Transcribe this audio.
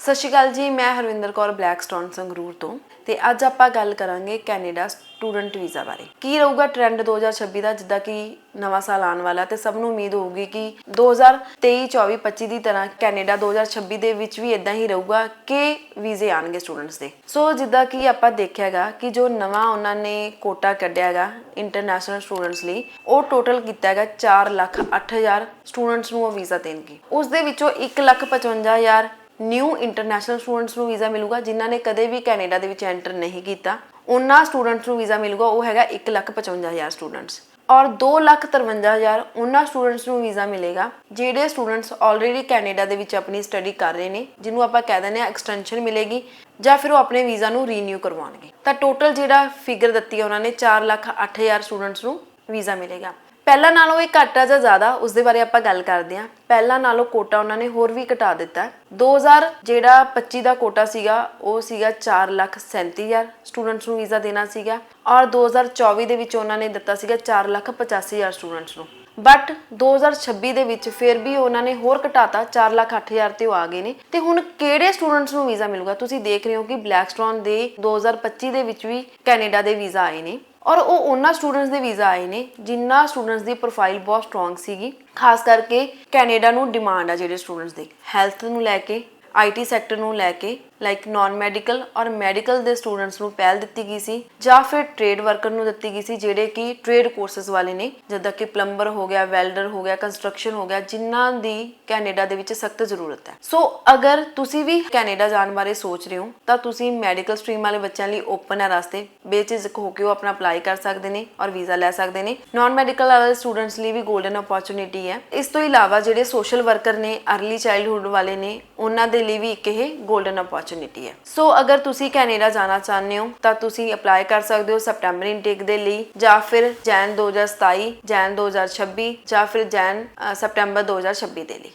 ਸਤਿ ਸ਼੍ਰੀ ਅਕਾਲ ਜੀ, ਮੈਂ ਹਰਵਿੰਦਰ ਕੌਰ ਬਲੈਕਸਟੋਨ ਸੰਗਰੂਰ ਤੋਂ ਤੇ ਅੱਜ ਆਪਾਂ ਗੱਲ ਕਰਾਂਗੇ ਕੈਨੇਡਾ ਸਟੂਡੈਂਟ ਵੀਜ਼ਾ ਬਾਰੇ। ਕੀ ਰਹੂਗਾ ਟ੍ਰੈਂਡ 2026 ਦਾ, ਜਿੱਦਾਂ ਕਿ ਨਵਾਂ ਸਾਲ ਆਉਣ ਵਾਲਾ ਤੇ ਸਭ ਨੂੰ ਉਮੀਦ ਹੋਊਗੀ ਕਿ 2023 24 25 ਦੀ ਤਰ੍ਹਾਂ ਕੈਨੇਡਾ 2026 ਦੇ ਵਿੱਚ ਵੀ ਇਦਾਂ ਹੀ ਰਹੂਗਾ ਕਿ ਵੀਜ਼ੇ ਆਣਗੇ ਸਟੂਡੈਂਟਸ ਦੇ। ਸੋ ਜਿੱਦਾਂ ਕਿ ਆਪਾਂ ਦੇਖਿਆਗਾ ਕਿ ਜੋ ਨਵਾਂ ਉਹਨਾਂ ਨੇ ਕੋਟਾ ਕੱਢਿਆਗਾ ਇੰਟਰਨੈਸ਼ਨਲ ਸਟੂਡੈਂਟਸ ਲਈ, ਉਹ ਟੋਟਲ ਕੀਤਾ ਹੈਗਾ 4 ਲੱਖ 8000 ਸਟੂਡੈਂਟਸ ਨੂੰ ਉਹ ਵੀਜ਼ਾ ਦੇਣਗੇ। ਉਸ ਦੇ ਵਿੱਚੋਂ 1 ਲੱਖ 55000 ਨਿਊ ਇੰਟਰਨੈਸ਼ਨਲ ਸਟੂਡੈਂਟਸ ਨੂੰ ਵੀਜ਼ਾ ਮਿਲੂਗਾ ਜਿਨ੍ਹਾਂ ਨੇ ਕਦੇ ਵੀ ਕੈਨੇਡਾ ਦੇ ਵਿੱਚ ਐਂਟਰ ਨਹੀਂ ਕੀਤਾ। ਉਹਨਾਂ ਸਟੂਡੈਂਟਸ ਨੂੰ ਵੀਜ਼ਾ ਮਿਲੂਗਾ ਉਹ ਹੈਗਾ 155000 ਸਟੂਡੈਂਟਸ ਔਰ 253000 ਉਹਨਾਂ ਸਟੂਡੈਂਟਸ ਨੂੰ ਵੀਜ਼ਾ ਮਿਲੇਗਾ ਜਿਹੜੇ ਸਟੂਡੈਂਟਸ ਆਲਰੇਡੀ ਕੈਨੇਡਾ ਦੇ ਵਿੱਚ ਆਪਣੀ ਸਟੱਡੀ ਕਰ ਰਹੇ ਨੇ ਜਿਹਨੂੰ ਆਪਾਂ ਕਹਿ ਦਿੰਦੇ ਆ ਐਕਸਟੈਂਸ਼ਨ ਮਿਲੇਗੀ ਜਾਂ ਫਿਰ ਉਹ ਆਪਣੇ ਵੀਜ਼ਾ ਨੂੰ ਰੀਨਿਊ ਕਰਵਾਉਣਗੇ। ਤਾਂ ਟੋਟਲ ਜਿਹੜਾ ਫਿਗਰ ਦਿੱਤੀ ਹੈ ਉਹਨਾਂ ਨੇ 4,80,000 ਸਟੂਡੈਂਟਸ ਨੂੰ ਵੀਜ਼ਾ ਮਿਲੇਗਾ। ਪਹਿਲਾਂ ਨਾਲੋਂ ਇਹ ਘੱਟ ਆ ਜਾਂ ਜ਼ਿਆਦਾ ਉਸ ਦੇ ਬਾਰੇ ਆਪਾਂ ਗੱਲ ਕਰਦੇ ਹਾਂ। ਪਹਿਲਾਂ ਨਾਲੋਂ ਕੋਟਾ ਉਹਨਾਂ ਨੇ ਹੋਰ ਵੀ ਘਟਾ ਦਿੱਤਾ। ਹੈ। 2000 ਜਿਹੜਾ 25 ਦਾ ਕੋਟਾ ਸੀਗਾ, ਉਹ ਸੀਗਾ 437000 ਸਟੂਡੈਂਟਸ ਨੂੰ ਵੀਜ਼ਾ ਦੇਣਾ ਸੀਗਾ ਔਰ 2024 ਦੇ ਵਿੱਚ ਉਹਨਾਂ ਨੇ ਦਿੱਤਾ ਸੀਗਾ 485000 ਸਟੂਡੈਂਟਸ ਨੂੰ। ਬਟ 2026 ਦੇ ਵਿੱਚ ਫਿਰ ਵੀ ਉਹਨਾਂ ਨੇ ਹੋਰ ਘਟਾਤਾ 408000 ਤੇ ਉਹ ਆ ਗਏ ਨੇ। ਤੇ ਹੁਣ ਕਿਹੜੇ ਸਟੂਡੈਂਟਸ ਨੂੰ ਵੀਜ਼ਾ ਮਿਲੂਗਾ? ਤੁਸੀਂ ਦੇਖ ਰਹੇ ਹੋ ਕਿ ਬਲੈਕਸਟੋਨ ਦੇ 2025 ਦੇ ਵਿੱਚ ਵੀ ਕੈਨੇਡਾ ਦੇ ਵੀਜ਼ਾ ਆਏ ਨੇ। ਔਰ ਉਹ ਉਹਨਾਂ ਸਟੂਡੈਂਟਸ ਦੇ ਵੀਜ਼ਾ ਆਏ ਨੇ ਜਿਨ੍ਹਾਂ ਸਟੂਡੈਂਟਸ ਦੀ ਪ੍ਰੋਫਾਈਲ ਬਹੁਤ ਸਟਰੋਂਗ ਸੀਗੀ। ਖਾਸ ਕਰਕੇ ਕੈਨੇਡਾ ਨੂੰ ਡਿਮਾਂਡ ਆ ਜਿਹੜੇ ਸਟੂਡੈਂਟਸ ਦੀ। ਹੈਲਥ ਨੂੰ ਲੈ ਕੇ ਆਈਟੀ ਸੈਕਟਰ ਨੂੰ ਲੈ ਕੇ ਲਾਈਕ ਨਾਨ ਮੈਡੀਕਲ ਔਰ ਮੈਡੀਕਲ ਦੇ ਸਟੂਡੈਂਟਸ ਨੂੰ ਪਹਿਲ ਦਿੱਤੀ ਗਈ ਸੀ ਜਾਂ ਫਿਰ ਟ੍ਰੇਡ ਵਰਕਰ ਨੂੰ ਦਿੱਤੀ ਗਈ ਸੀ ਜਿਹੜੇ ਕਿ ਟ੍ਰੇਡ ਕੋਰਸਸ ਵਾਲੇ ਨੇ, ਜਿੱਦਾਂ ਕਿ ਪਲੰਬਰ ਹੋ ਗਿਆ ਵੈਲਡਰ ਹੋ ਗਿਆ ਕੰਸਟਰਕਸ਼ਨ ਹੋ ਗਿਆ, ਜਿਨ੍ਹਾਂ ਦੀ ਕੈਨੇਡਾ ਦੇ ਵਿੱਚ ਸਖਤ ਜ਼ਰੂਰਤ ਹੈ। ਸੋ ਅਗਰ ਤੁਸੀਂ ਵੀ ਕੈਨੇਡਾ ਜਾਣ ਬਾਰੇ ਸੋਚ ਰਹੇ ਹੋ, ਤਾਂ ਤੁਸੀਂ ਮੈਡੀਕਲ ਸਟਰੀਮ ਵਾਲੇ ਬੱਚਿਆਂ ਲਈ ਓਪਨ ਹੈ ਰਸਤੇ। ਬੇਚਿਜ਼ਕ ਹੋ ਕੇ ਉਹ ਆਪਣਾ ਅਪਲਾਈ ਕਰ ਸਕਦੇ ਨੇ ਔਰ ਵੀਜ਼ਾ ਲੈ ਸਕਦੇ ਨੇ। ਨਾਨ ਮੈਡੀਕਲ ਵਾਲੇ ਸਟੂਡੈਂਟਸ ਲਈ ਵੀ 골ਡਨ ਓਪਰਚ्युनिटी ਹੈ। ਇਸ ਤੋਂ ਇਲਾਵਾ ਜਿਹੜੇ ਸੋਸ਼ਲ ਵਰਕਰ ਨੇ ਅਰਲੀ ਚਾਈਲਡਹੂਡ ਵਾਲੇ ਨੇ, ਉਹਨਾਂ ਦੇ ਲਈ ਵੀ ਇੱਕ ਇਹ 골ਡਨ ਓਪਰਚ्युनिटी ਅਪੋਰਚੁਨਿਟੀ ਹੈ। ਸੋ ਅਗਰ ਤੁਸੀਂ ਕੈਨੇਡਾ ਜਾਣਾ ਚਾਹੁੰਦੇ ਹੋ ਤਾਂ ਤੁਸੀਂ ਅਪਲਾਈ ਕਰ ਸਕਦੇ ਹੋ ਸਪਟੈਂਬਰ ਇਨਟੇਕ ਦੇ ਲਈ ਜਾਂ ਫਿਰ ਜੈਨ 2027 ਜੈਨ 2026 ਜਾਂ ਫਿਰ ਜੈਨ ਅ, ਸਪਟੈਂਬਰ 2026 ਦੇ ਲਈ।